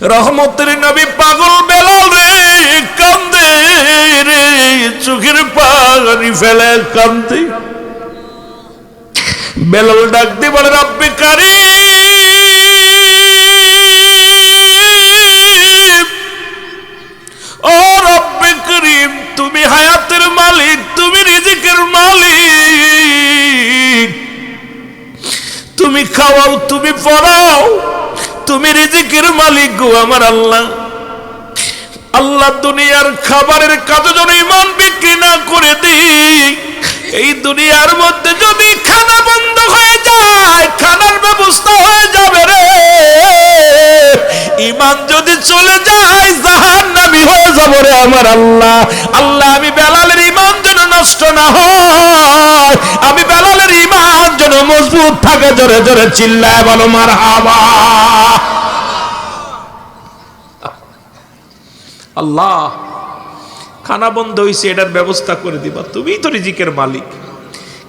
রহমতের নবী পাগল বেলাল রে, কান্দে রে, চোখের পানি ফেলে কান্দে। বেলাল ডাক বলে, রব্বে কারি ও রব্বে করিম, তুমি হায়াতের মালিক, তুমি রিজিকের মালিক। তুমি খাওয়াও, তুমি পড়াও। তুমি রিজিকের মালিক গো আমার আল্লাহ। আল্লাহ দুনিয়ার খাবারের কাজে যেন ইমান বিক্রি না করে দিই। এই দুনিয়ার মধ্যে যদি খানা বন্ধ হয়ে যায়, খানার ব্যবস্থা হয়ে যাবে রে। ইমান যদি চলে যায় জাহান নামি হয়ে যাব রে আমার আল্লাহ। আল্লাহ, আমি বেলালের ইমান নষ্ট না হয়। আমি বেলালের ইমান যেন মজবুত থাকে, জোরে জোরে চিল্লায় বলো মার হাবা আল্লাহ, খানা বন্ধ হয়েছে এটার ব্যবস্থা করে দিবা। তুমিই তো রিজিকের মালিক।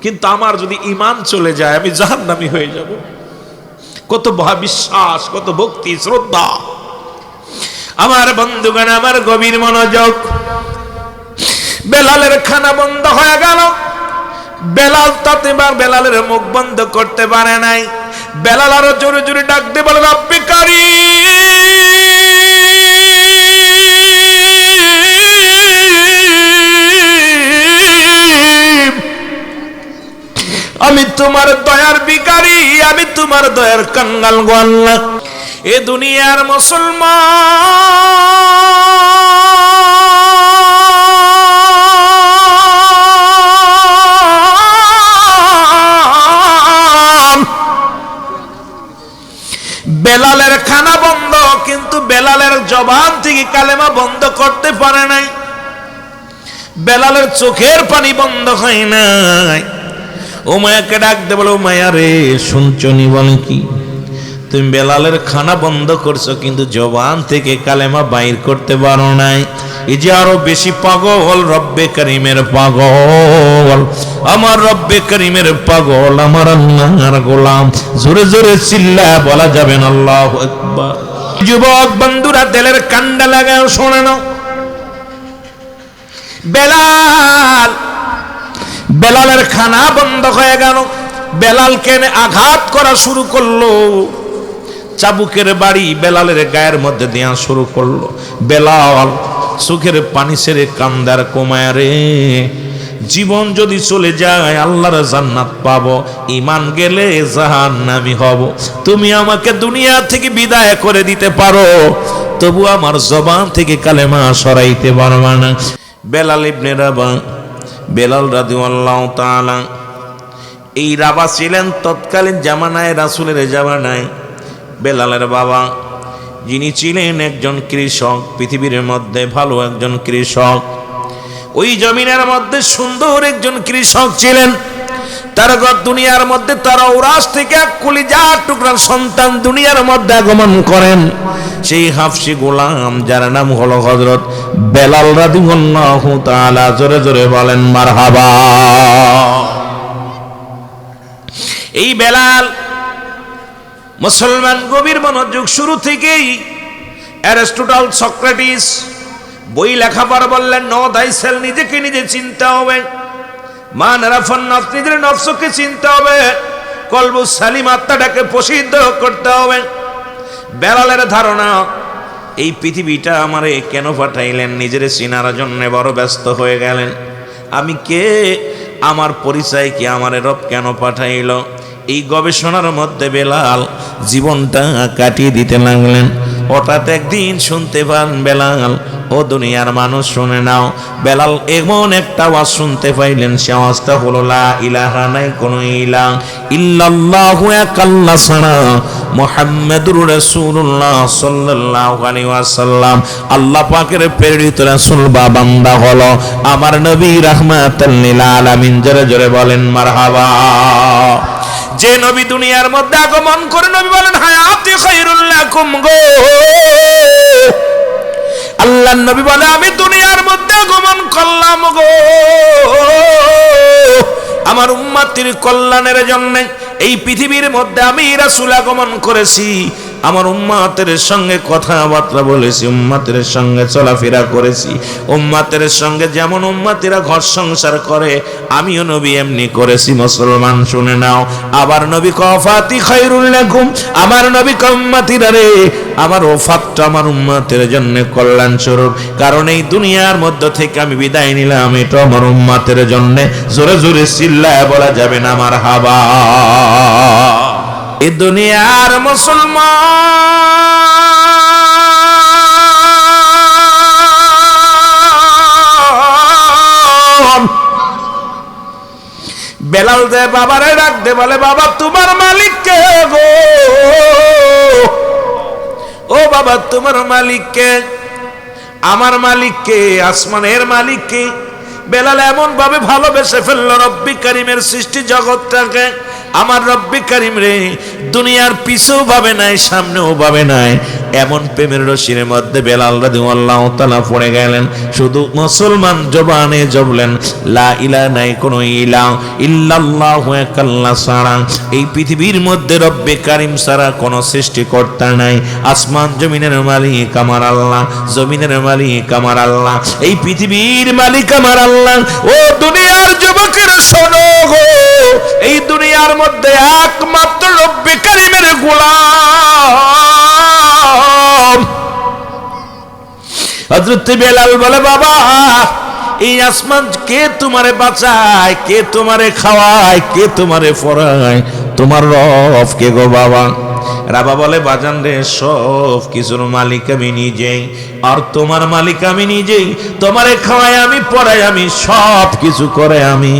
কিন্তু আমার যদি ইমান চলে যায়, আমি জাহান্নামি হয়ে যাব। কত বিশ্বাস কত ভক্তি, শ্রদ্ধা। আমার বন্ধুগণ, আমার গভীর মনোযোগ বেলালের খানা বন্ধ হয়ে গেল। বেলাল তাতে বার বেলালের মুখ বন্ধ করতে পারে নাই। বেলাল আরও জোরে জোরে ডাকতে বলে, রব্বি কারীম, আমি তোমার দয়ার বিকারি আমি তোমার দয়ার কাঙ্গাল গোয়াল্লা এ দুনিয়ার মুসলমান বেলালের খানা বন্ধ, কিন্তু বেলালের জবান থেকে কালেমা বন্ধ করতে পারে নাই। বেলালের চোখের পানি বন্ধ হয় নাই। ও মায়াকে ডাক দে বলো মায়া রে শুনছনি বলে কি? তুমি বেলালের খানা বন্ধ করছ, কিন্তু জবান থেকে কালেমা বাইর করতে পারো নাই। এই যে আরও বেশি পাগল, রব্বে করিমের পাগল। আমার রব্বে করিমের পাগল, আমার আল্লাহর গোলাম। জোরে জোরে চিল্লা বলা যাবে না, আল্লাহ যুবক বন্ধুরা, তেলের কান্ডা লাগাও না। বেলাল, বেলালের খানা বন্ধ হয়ে গেল। বেলাল কেনে আঘাত করা শুরু করল। চাবুকের বাড়ি বেলালের গায়ের মধ্যে দেওয়া শুরু করল। বেলাল সুখের পানি সেরে কান্দার কমায় রে, জীবন যদি চলে যায় আল্লাহর জান্নাত পাবো ইমান গেলে জাহান্নামি হব। তুমি আমাকে দুনিয়া থেকে বিদায় করে দিতে পারো, তবু আমার জবান থেকে কালেমা সরাইতে পারবা না। বেলাল ইবনে রাবা, বেলাল রাদিয়াল্লাহু তাআলা, এই রাবা ছিলেন তৎকালীন জামানায়, রাসূলের জামানায়। বেলালের বাবা, যিনি ছিলেন একজন কৃষক, পৃথিবীর মধ্যে ভালো একজন কৃষক। ওই জমিনের মধ্যে সুন্দর একজন কৃষক ছিলেন। তার দুনিয়ার মধ্যে, তারা ওরাস থেকে এক কলিজার টুকরার সন্তান দুনিয়ার মধ্যে আগমন করেন। সেই হাফসি গোলাম, যার নাম হলো হজরত বেলাল রাদিয়াল্লাহু তাআলা, জোরে জোরে বলেন, মারহাবা। এই বেলাল মুসলমান গভীর মনোযোগ শুরু থেকেই অ্যারিস্টোটল, সক্রেটিস, বই লেখাপড়া বললেন, ন, দাইসেল, নিজেকে নিজে চিনতে হবে। মান রাফন নফস, নিজের নফসকে চিনতে হবে। কলবু সালিম আত্মাটাকে প্রসিদ্ধ করতে হবে। বেলালের ধারণা, এই পৃথিবীটা আমারে কেন পাঠাইলেন? নিজের চিনার জন্য বড় ব্যস্ত হয়ে গেলেন। আমি কে? আমার পরিচয় কি আমার রব কেন পাঠাইল? এই গবেষণার মধ্যে বেলাল জীবনটা কাটিয়ে দিতে লাগলেন। হঠাৎ একদিন শুনতে পান বেলাল, ও দুনিয়ার মানুষ, শুনে নাও। বেলাল এমন একটা আওয়াজ শুনতে পাইলেন, সে আওয়াজটা হলো, লা ইলাহা নাই, কোনো ইলা ইল্লাল্লাহু এক আল্লাহ ছাড়া মুহাম্মাদুর রাসূলুল্লাহ সাল্লাল্লাহু আলাইহি ওয়াসাল্লাম। আল্লাহ পাকের প্রেরিত রাসূল বা বান্দা হলো। আমার নবী রাহমাতাল লিল আলামিন, জোরে জোরে বলেন, মারহাবা। যে নবী দুনিয়ার মধ্যে আগমন করে নবী বলেন, হায়াতি খায়রুল লাকুম গো। আল্লাহ নবী বলে, আমি দুনিয়ার মধ্যে আগমন করলাম গো। আমার উম্মাতির কল্যাণের জন্য এই পৃথিবীর মধ্যে আমি রাসূল আগমন করেছি। আমার উম্মাতের সঙ্গে কথাবার্তা বলেছি, উম্মাতের সঙ্গে চলাফেরা করেছি। উম্মাতের সঙ্গে যেমন উম্মাতিরা ঘর সংসার করে, আমিও নবী এমনি করেছি, মুসলমান শুনে নাও। আবার নবী কফাতি খাইরুল লাকুম, আমার নবী কম্মাতিরা রে। আমার ওফাতটা আমার উম্মাতের জন্য কল্যাণ স্বরূপ কারণ এই দুনিয়ার মধ্য থেকে আমি বিদায় নিলাম, এটা আমার উম্মাতের জন্য। জোরে জোরে চিল্লায় বলা যাবে না আমার হাবা এ দুনিয়ার মুসলমান। বেলাল দে বাবারে ডাক দে, বলে, বাবা, তোমার মালিক কে গো? ও বাবা, তোমার মালিক কে? আমার মালিক কে? আসমানের মালিক কে? বেলাল এমন ভাবে ভালোবেসে ফেলল রব্বি করিমের সৃষ্টি জগৎটাকে। আমার রব্বি কারিম রে, দুনিয়ার পিছেও ভাবে নাই, সামনেও ভাবে নাই। এমন প্রেমের রশির মধ্যে বেলাল রাদি আল্লাহ তালা পড়ে গেলেন, শুধু মুসলমান জবানে জবলেন, লা ইলা নাই, কোনো ইলা ইল্লাল্লাহ একাল্লা সারা এই পৃথিবীর মধ্যে রব্বে কারিম সারা কোনো সৃষ্টিকর্তা নাই। আসমান জমিনের মালিক আমার আল্লাহ, জমিনের মালিক আমার আল্লাহ। এই পৃথিবীর মালিক আমার আল্লাহ। ও দুনিয়ার যুবকেরা শোনো গো। মধ্যে একমাত্র রব্বে কারিমের গোলাম। হজরত বেলাল বলে, বাবা, এই আসমান কে তোমারে বাঁচায়? কে তোমারে খাওয়ায়? কে তোমারে পড়ায় তোমার রব কে গো বাবা? রাবা বলে, বাজান রে, সব কিছুর মালিক আমি নিজেই। আর তোমার মালিক আমি নিজেই। তোমারে খাওয়াই আমি পড়াই আমি, সব কিছু করে আমি।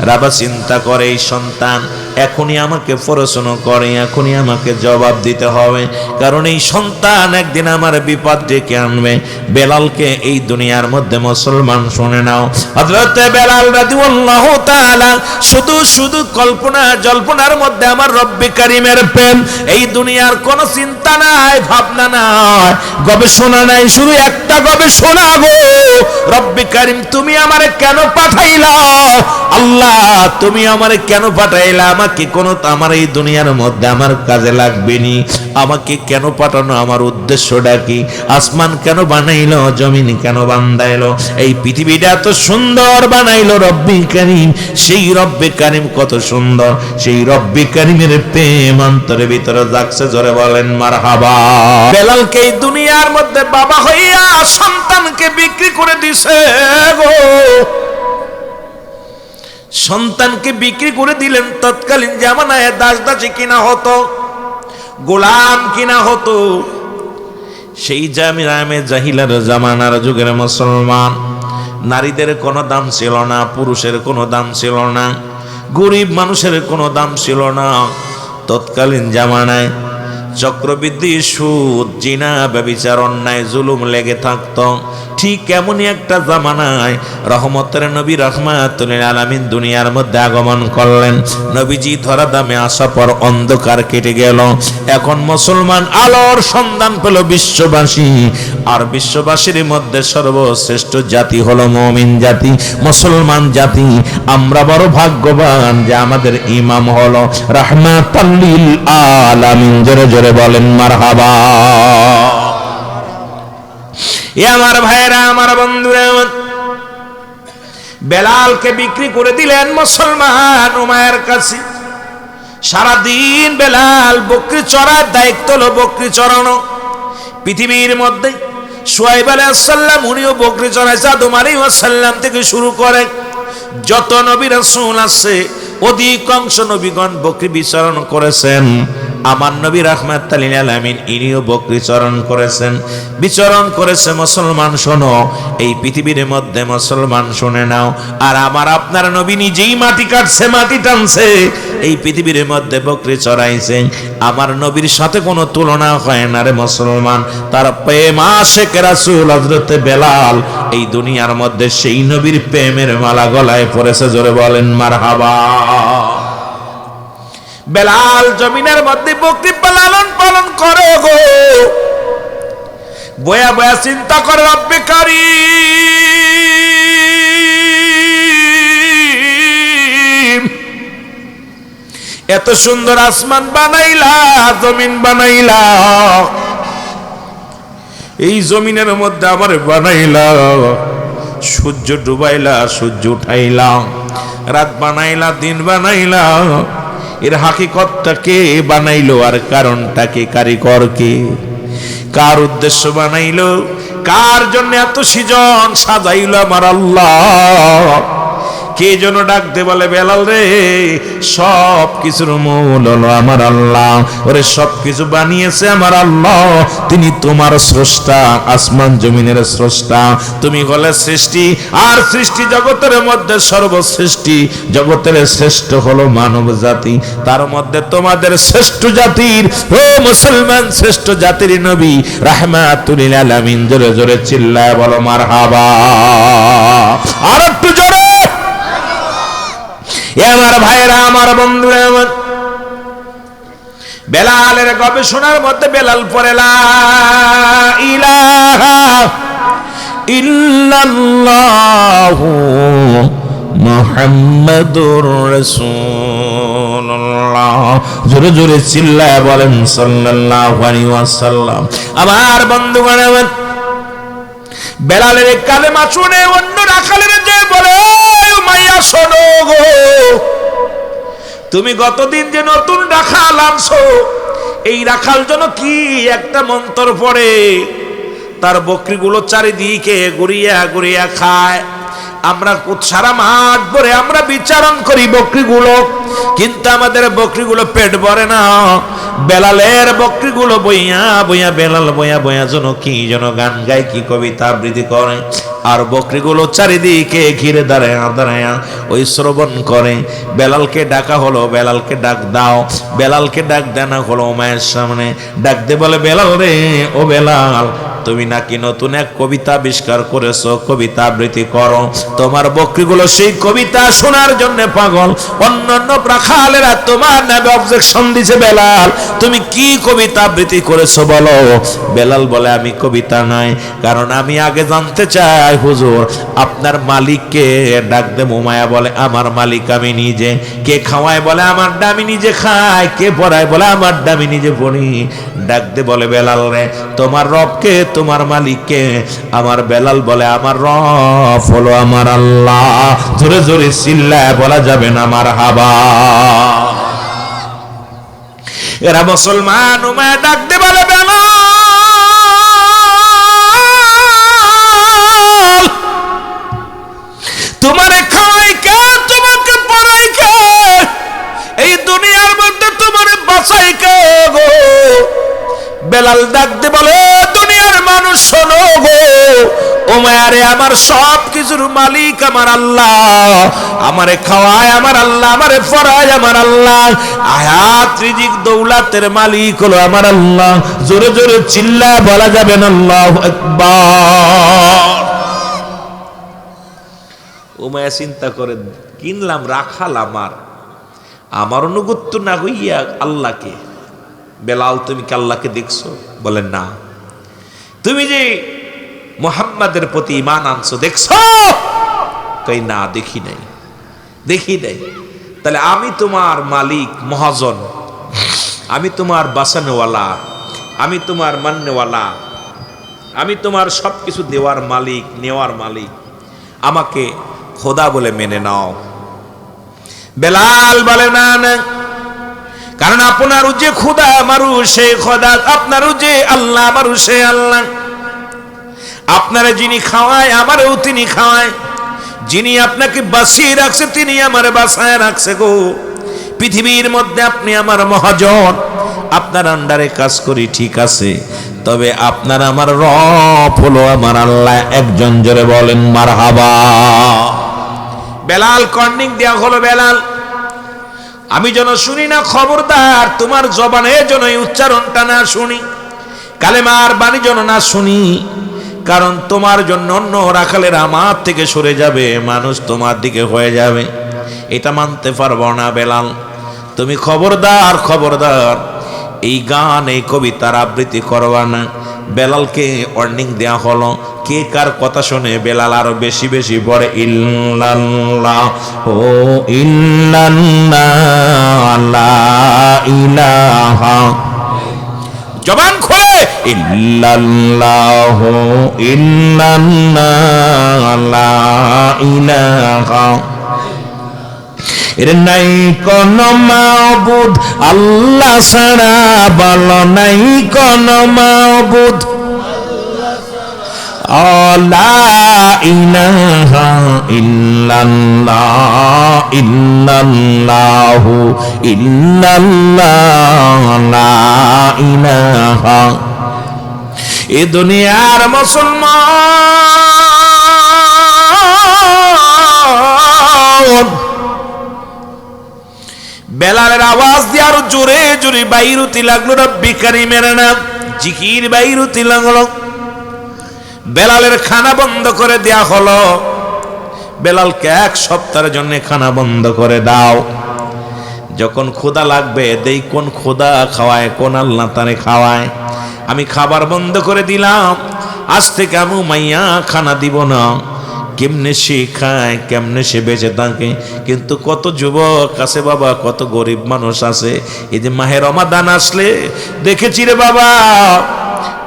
রাবা চিন্তা করে, এই সন্তান এখনই আমাকে পড়াশুনো করে, এখনই আমাকে জবাব দিতে হবে। কারণ এই সন্তান একদিন আমার বিপদ ডেকে আনবে। বেলালকে এই দুনিয়ার মধ্যে মুসলমান শুনে নাও। হযরতে বেলাল রাদিয়াল্লাহু তাআলা শুধু শুধু কল্পনা জল্পনার মধ্যে আমার রব্বি কারিমের প্রেম। এই দুনিয়ার কোনো চিন্তা নাই, ভাবনা নাই। গবেষণা নাই, শুধু একটা গবেষণা গো। রব্বি কারিম, তুমি আমারে কেন পাঠাইলা? আল্লাহ, তুমি আমারে কেন পাঠাইলা? আমাকে কোনো আমার এই দুনিয়ার মধ্যে আমার কাজে লাগবে নি আমাকে কেন পাঠানো? আমার উদ্দেশ্যটা কি? আসমান কেন বানাইলো? জমিন কেন বান্দাইলো এই পৃথিবীটা এত সুন্দর বানাইলো রব্বি কারিম। সেই রব্বে কারিম কত সুন্দর। সেই রব্বি কারিমের প্রেম অন্তরের ভিতরে যাচ্ছে জোরে বলেন মার হাবা বেলালকে এই দুনিয়ার মধ্যে বাবা হইয়া সন্তানকে বিক্রি করে দিছে গো। সন্তানকে বিক্রি করে দিলেন তৎকালীন জামানায় দাস দাসী কিনা হতো, গোলাম কিনা হতো। সেই জামিরামে জাহিলার জামানার যুগের মুসলমান, নারীদের কোনো দাম ছিল না, পুরুষের কোনো দাম ছিল না, গরিব মানুষের কোনো দাম ছিল না। তৎকালীন জামানায় চক্রবৃদ্ধি সুদ জিনা ব্যবিচার অন্যায় জুলুম লেগে থাকতো। ঠিক এমনই একটা জামানায় রহমতের নবী রহমাতুল আলামিন দুনিয়ার মধ্যে আগমন করলেন। নবীজি ধরা দামে আসা পর অন্ধকার কেটে গেল। এখন মুসলমান আলোর সন্ধান পেল বিশ্ববাসী। আর বিশ্ববাসীর মধ্যে সর্বশ্রেষ্ঠ জাতি হলো মমিন জাতি, মুসলমান জাতি। আমরা বড় ভাগ্যবান যে আমাদের ইমাম হলো রাহমাতাল্লিল আলামিন। জোরে জোরে বলেন, মারহাবা। এ আমার ভাইয়েরা, আমার বন্ধুরা বেলালকে বিক্রি করে দিলেন মুসলমান উমায়ের কাছে। সারাদিন বেলাল বকরি চড়ার দায়িত্ব হলো বকরি চড়ানো। পৃথিবীর মধ্যে সোয়াইব আলাইসাল্লাম উনিও বকরি চড়াইছে আদম আলাইসাল্লাম থেকে শুরু করে, যত নবী রাসূল আছে অধিকাংশ নবীগণ বকরি বিচরণ করেছেন। আমার নবী রাহমাত আলামিন ইনিও বকরি চরণ করেছেন। বিচরণ করেছে মুসলমান, শোনো, এই পৃথিবীর মধ্যে মুসলমান শুনে নাও। আর আমার আপনার নবী নিজেই মাটি কাটছে, মাটি টানছে। এই পৃথিবীর মধ্যে বকরি চড়াইছে আমার নবীর সাথে কোনো তুলনা হয় না রে মুসলমান। তার প্রেম আশেক রাসূল হযরত বেলাল। এই দুনিয়ার মধ্যে সেই নবীর প্রেমের মালা গলায় পড়েছে, জোরে বলেন, মারহাবা। বেলাল জমিনের মধ্যে বকরি পালন পালন করে গো। বয়া বয়া চিন্তা করে, রব্বে কারিম। এত সুন্দর আসমান বানাইলা, জমিন বানাইলা। এই জমিনের মধ্যে আমার বানাইলা, সূর্য ডুবাইলা, সূর্য উঠাইলা। রাত বানাইলা, দিন বানাইলা। এর হাকিকতটা কে বানাইলো আর কারণটা কে, কারিগর কে? কার উদ্দেশ্য বানাইলো? কার জন্য এত সৃজন সাজাইলো আমার আল্লাহ? কে যেন ডাকতে বলে, বেলাল রে, সব কিছুর মূল হলো আমার আল্লাহ। ওরে, সব কিছু বানিয়েছে আমার আল্লাহ। তিনি তোমার স্রষ্টা, আসমান জমিনের স্রষ্টা। তুমি হলে সৃষ্টি, আর সৃষ্টি জগতের মধ্যে সর্বসৃষ্টি। জগতের শ্রেষ্ঠ হলো মানব জাতি। তার মধ্যে তোমাদের শ্রেষ্ঠ জাতির, ও মুসলমান শ্রেষ্ঠ জাতির নবী রাহমাতুল আলামিন জোরে জোরে চিল্লায় বলো, মারহাবা। আর আমার ভাইরা আমার বন্ধুরা, আমার বেলালের গবেষণার মধ্যে বেলাল পরে জোরে জোরে চিল্লায় বলেন, সাল্লাল্লাহু আমার বন্ধুগণ, আমার বেলালের কালেমা শুনে অন্য রাখালের যে বলে মাইয়া, শোনো গো। তুমি গতদিন যে নতুন রাখাল আনছো, এই রাখাল যেন কি একটা মন্তর পড়ে। তার বকরিগুলো চারিদিকে ঘুরিয়া ঘুরিয়া খায়। আমরা সারা মাঠ ভরে আমরা বিচারণ করি বকরিগুলো, কিন্তু আমাদের বকরিগুলো পেট ভরে না। বেলালের বকরিগুলো বইয়া বইয়া, বেলাল বইয়া বইয়া যেন কি যেন গান গায়, কি কবিতা আবৃত্তি করে। আর বকরিগুলো চারিদিকে ঘিরে দাঁড়ায় দাঁড়ায় ওই শ্রবণ করে। বেলালকে ডাকা হলো, বেলালকে ডাক দাও। বেলালকে ডাক দেনা হলো মায়ের সামনে। ডাক দে বলে, বেলাল রে, ও বেলাল তুমি নাকি নতুন এক কবিতা আবিষ্কার করেছ, কবিতা আবৃত্তি করো। তোমার বকরিগুলো সেই কবিতা শোনার জন্য পাগল। অন্যান্য প্রাখালেরা তোমার নামে অবজেকশন দিছে বেলাল। তুমি কি কবিতা আবৃত্তি করেছ বলো। বেলাল বলে, আমি কবিতা নাই, কারণ আমি আগে জানতে চাই, হুজুর। আপনার মালিককে ডাক দে মোমায়া বলে, আমার মালিক আমি নিজে। কে খাওয়ায় বলে, আমার ডামি নিজে খায় কে পড়ায় বলে, আমার ডামি নিজে পড়ি। ডাক দে বলে বেলাল রে, তোমার রবকে তোমার মালিককে? আমার বেলাল বলে, আমার রফ হলো আমার আল্লাহ। জোরে জোরে চিল্লায় বলা যাবে না, আমার হাবা। এরা মুসলমান, উমায় ডাক দে বলে মায়ারে আমার সব কিছুর মালিক আমার আল্লাহ। আমারে খাওয়ায় আমার আল্লাহ, আমারে ফরায় আমার আল্লাহ। আয়াত দৌলাতের মালিক হলো আমার আল্লাহ। জোরে জোরে চিল্লা বলা যাবে না, আল্লাহ আকবার। উমায়া চিন্তা করে কিনলাম রাখাল আমার আমার অনুগত্য না হইয়া আল্লাহকে। বেলাল, তুমি কি আল্লাহকে দেখছ? বলেন না। তুমি যে মোহাম্মদের প্রতি ইমান আনছো, দেখছ? কই, না, দেখি নাই। দেখি নাই। তাহলে আমি তোমার মালিক, মহাজন। আমি তোমার বাসানেওয়ালা। আমি তোমার মান্যওয়ালা। আমি তোমার সব কিছু দেওয়ার মালিক, নেওয়ার মালিক। আমাকে খোদা বলে মেনে নাও। বেলাল বলে, না কারণ আপনারও যে খোদা, আমারও সে খোদা। আপনারও যে আল্লাহ, আমারও সে আল্লাহ। আপনারা যিনি খাওয়ায়, আমারও তিনি খাওয়ায়। যিনি আপনাকে বাঁচিয়ে রাখছে, তিনি আমার বাসায় রাখছে গো। পৃথিবীর মধ্যে আপনি আমার মহাজন, আপনার আন্ডারে কাজ করি ঠিক আছে, তবে আপনার আমার রব হলো আমার আল্লাহ। একজন জোরে বলেন মার হাবা বেলাল কর্নিং দেওয়া হলো বেলাল। আমি যেন শুনি না, খবরদার, তোমার জবানে যেন উচ্চারণটা না শুনি, কালেমার বাণী যেন না শুনি। কারণ তোমার জন্য অন্য রাখালের আমার থেকে সরে যাবে, মানুষ তোমার দিকে হয়ে যাবে। এটা মানতে পারব না বেলাল। তুমি খবরদার খবরদার। এই গান, এই কবিতার আবৃত্তি করবা না। বেলালকে ওয়ার্নিং দেওয়া হলো। কে কার কথা শুনে? বেলাল আরও বেশি বেশি পড়ে ইল্লাল্লাহ, ও ইল্লাল্লাহ ইলাহা জবান ইল্লাল্লাহ ইল্লাল্লাহ এর নাই কোন মাবুদ আল্লাহ ছাড়া বল নাই কোন মাবুদ। লা ইলাহা। এ দুনিয়ার মুসলমান। বেলালের আওয়াজ দিয়ে আরও জোরে জোরে, বাইরুতি লাগল রব্বি মেরে না জিকির বাইরুতি লাগল। বেলালের খানা বন্ধ করে দেয়া হলো। বেলালকে এক সপ্তাহের জন্য খানা বন্ধ করে দাও। যখন খোদা লাগবে, দেই কোন খোদা খাওয়ায়, কোন আল্লাহ তারে খাওয়ায়। আমি খাবার বন্ধ করে দিলাম। আজ থেকে আমি মাইয়া খানা দিব না। কেমনে সে খায়, কেমনে সে বেঁচে থাকে। কিন্তু কত যুবক আছে বাবা, কত গরিব মানুষ আছে। এই যে মাহের অমাদান আসলে, দেখেছি রে বাবা,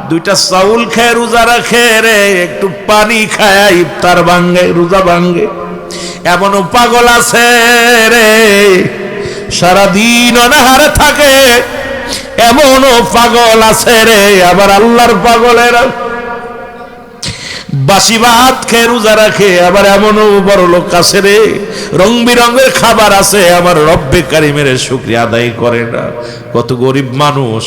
দুইটা চাউল খায় রোজা রাখে রে, একটু পানি খায়, ইফতার ভাঙ্গে রোজা ভাঙ্গে এমনও পাগল আছে রে, সারাদিন অনাহারে থাকে। এমনও পাগল আছে রে, আবার আল্লাহর পাগলের। বাসি ভাত খেয়ে রোজা রাখে, আবার এমনও বড় লোক আছে রে। রং বিরঙের খাবার আছে, আমার রব্বে কারিমের শুক্রিয়া আদায় করে না। কত গরিব মানুষ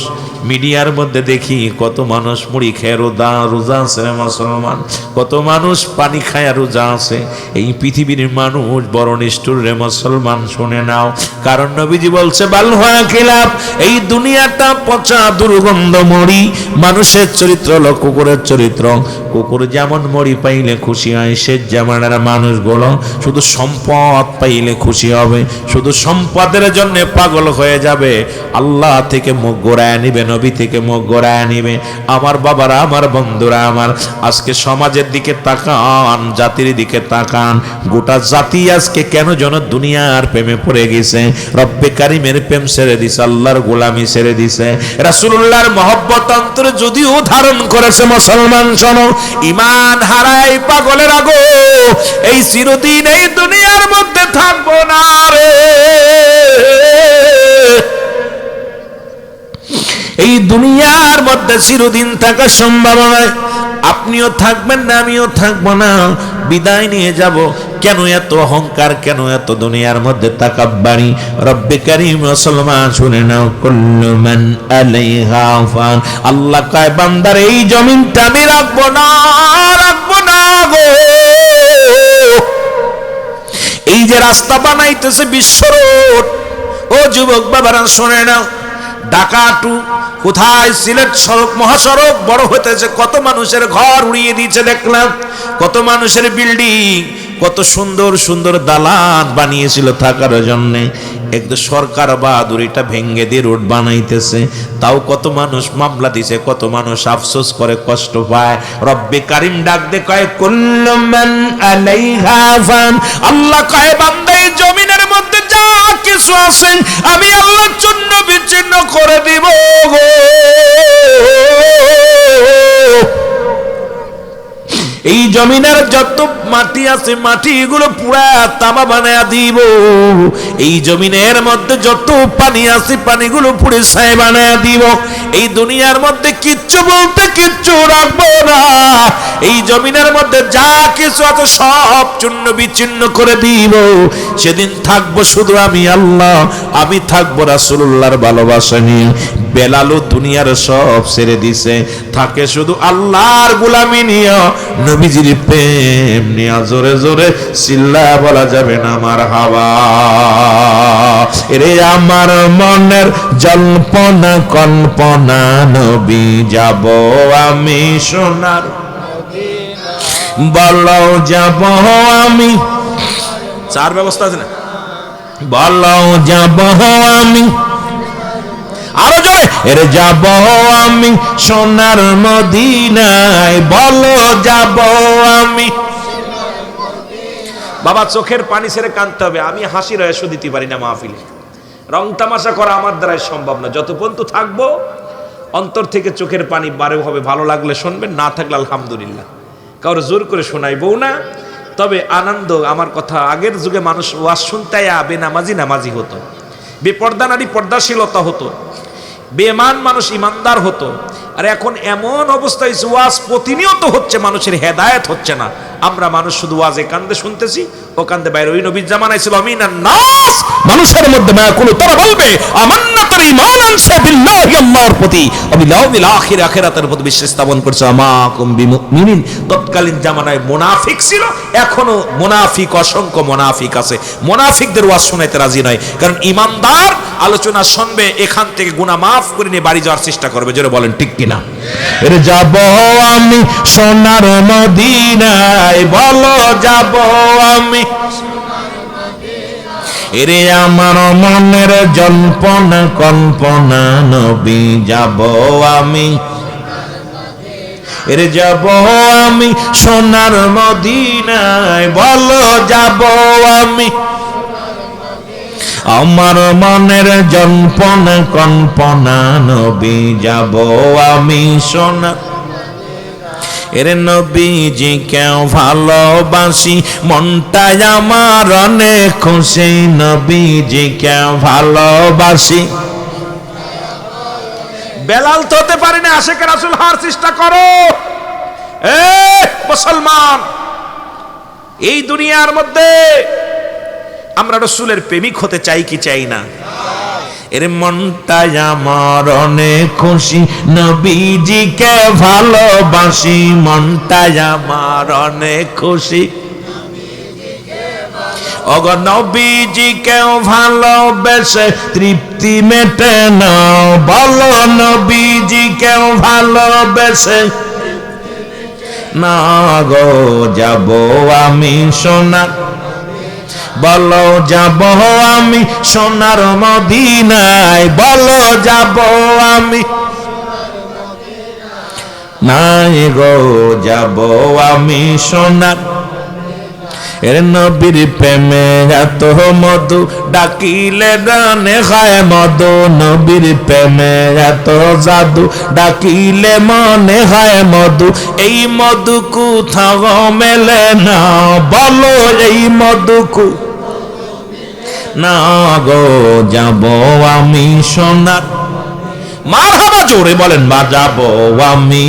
মিডিয়ার মধ্যে দেখি কত মানুষ মুড়ি খেয়ে রোজা রোজা আছে মুসলমান? কত মানুষ পানি খায় রোজা আছে? এই পৃথিবীর মানুষ বড় নিষ্ঠুর রে মুসলমান, শুনে নাও। কারণ নবীজি বলছে, বাল হওয়া খিলাফ, এই দুনিয়াটা পচা দুর্গন্ধ মরি মানুষের চরিত্র হলো কুকুরের চরিত্র। কুকুর যেমন মরি পাইলে খুশি হয়, সে যেমনের মানুষগুলো শুধু সম্পদ পাইলে খুশি হবে, শুধু সম্পদের জন্য পাগল হয়ে যাবে। আল্লাহ থেকে মুখ গোড়ায় নিবে নবী থেকে মুখ গড়ায় নিবে আমার বাবারা, আমার বন্ধুরা, আমার আজকে সমাজের দিকে তাকান, জাতির দিকে তাকান। গোটা জাতি আজকে কেন যেন দুনিয়ার প্রেমে পড়ে গেছে? রব্বে কারিমের প্রেম ছেড়ে দিছে, আল্লাহর গোলামি ছেড়ে দিছে। রাসূলুল্লাহর মহব্বত অন্তরে যদিও ধারণ করেছে মুসলমান শোনো ইমান হারাই পাগলের আগো, এই চিরদিন এই দুনিয়ার মধ্যে থাকব না রে। এই দুনিয়ার মধ্যে চিরদিন থাকার সম্ভাবনা আপনিও থাকবেন না, আমিও থাকব না। বিদায় নিয়ে যাব। কেন এত অহংকার, কেন এত দুনিয়ার মধ্যে তাকাব্বারি রব্বে কারিম মুসলমান শুনে নাও, কুল্লু মান আলাইহা ফান আল্লাহ কয়, বান্দার এই জমিনটা আমি রাখব না রাখব না গো। এই যে রাস্তা বানাইতেছে বিশ্ব রোড, ও যুবক বাবারা, শুনে নাও। ঢাকা টু কোথায় সিলেট সড়ক মহাসড়ক বড় হতেছে কত মানুষের ঘর উড়িয়ে দিয়েছে দেখলাম। কত মানুষের বিল্ডিং কত সুন্দর সুন্দর দালান বানিয়েছিল থাকার জন্য। একদম সরকার বাহাদুরিটা ভেঙ্গে দিয়ে রোড বানাইতেছে। তাও কত মানুষ মামলা দিছে, কত মানুষ আফসোস করে, কষ্ট পায়। রব্বে কারিম ডাক দে কয় কুল্লুমান আলাইহা ফান। আল্লাহ কয়, বান্দা কিছু আছে আমি আল্লাহ জন্য বিচ্ছিন্ন করে দিব গো। এই জমিনের যত মাটি আছে মাটি এগুলো পুরা তামা বানায়া দিব। এই জমিনের মধ্যে যত পানি আছে, পানিগুলো পুরে ছায় বানায়া দিব। এই দুনিয়ার মধ্যে কিচ্ছু বলতে কিচ্ছু রাখব না। এই জমিনের মধ্যে যা কিছু আছে, সব চূর্ণ বিচ্ছিন্ন করে দিব। সেদিন থাকব শুধু আমি আল্লাহ, আমি থাকব রাসূলুল্লাহর ভালোবাসা নিয়ে। বেলালও দুনিয়ার সব ছেড়ে দিছে। থাকে শুধু আল্লাহর গোলামি নিয়ে। নবীজির প্রেম নিয়ে জোরে জোরে চিল্লা বলা যাবে না আমার হাওয়া। রে আমার মনের জল্পনা কল্পনা নবী যাব আমি সোনার বলো যাব আমি। চার ব্যবস্থা আছে না? বলো যাব আমি। আরও জোরে, এর যাব আমি সোনার মদিনায়, বলো যাব আমি। বাবা, চোখের পানি ছেড়ে কাঁদতে হবে, আমি হাসি রয়েস দিতে পারি না মাহফিলে। রং তামাশা করা আমার দ্বারাই সম্ভব না যত পর্যন্ত থাকব, অন্তর থেকে চোখের পানি বারে হবে, ভালো লাগলে শুনবেন, না থাকলে আলহামদুলিল্লাহ। কারোর জোর করে শোনাইবও না, তবে আনন্দ, আমার কথা, আগের যুগে মানুষ ওয়াজ শুনতে বেনামাজি নামাজি হতো, বেপর্দা নারী পর্দাশীলতা হতো। বেমান মানুষ ইমানদার হতো। আর এখন এমন অবস্থায় ওয়াজ প্রতিনিয়ত হচ্ছে, মানুষের হেদায়ত হচ্ছে না। আমরা মানুষ শুধু ওয়াজ কান্দে শুনতেছি ও কান্দে বাইরে। ওই নবীর জামানায় ছিল আমিনান নাস মানুষের মধ্যে মায়া কোনো তারা বলবে আমার না করে বিল্লাহি আল্লাহর প্রতি। স্থাপন করছে। তৎকালীন জামানায় ছিল, এখনও অসংখ্য মুনাফিক আছে। ওয়াজ শোনাইতে রাজি কারণ ইমানদার আলোচনা শুনবে, এখান থেকে গুনাহ মাফ করে নিয়ে বাড়ি যাওয়ার চেষ্টা করবে। জোরে বলেন, ঠিক কিনা? যাব আমি সোনার মদিনায়, বলো যাব আমি এরে আমার মনের জল্পনা কল্পনা নবী যাব আমি। এরে যাব আমি সোনার মদিনায়, বলো যাব আমি। আমার মনের জল্পনা কল্পনা নবী যাব আমি সোনা এর নবীজি কেউ ভালোবাসি মনটাই আমার অনেক খুশি। নবীজি কেউ ভালোবাসি। বেলাল তো হতে পারি না আশেকের আসল হার চেষ্টা করো। এ, মুসলমান, এই দুনিয়ার মধ্যে আমরা রসুলের প্রেমিক হতে চাই কি চাই না? এর মনটা আমার অনেক খুশি। নবীজিকে ভালোবাসি, মনটা আমার অনেক খুশি। অগ নবীজিকেও ভালোবেসে তৃপ্তি মেটে না বলো নবীজিকেও ভালোবেসে। না গো, যাব আমি সোনা। বলো যাব আমি সোনার মদিনায়, বলো যাব আমি নাই গো, যাব আমি সোনার এর নবীর প্রেমে এত মধু ডাকিলে গানে খায় মধু, নবীর প্রেমে এত জাদু ডাকিলে মনে হয় মধু, এই মধু কোথাও মেলে না, বলো এই মধু কু না গো যাব আমি সোনার। মার জোরে বলেন বা যাব আমি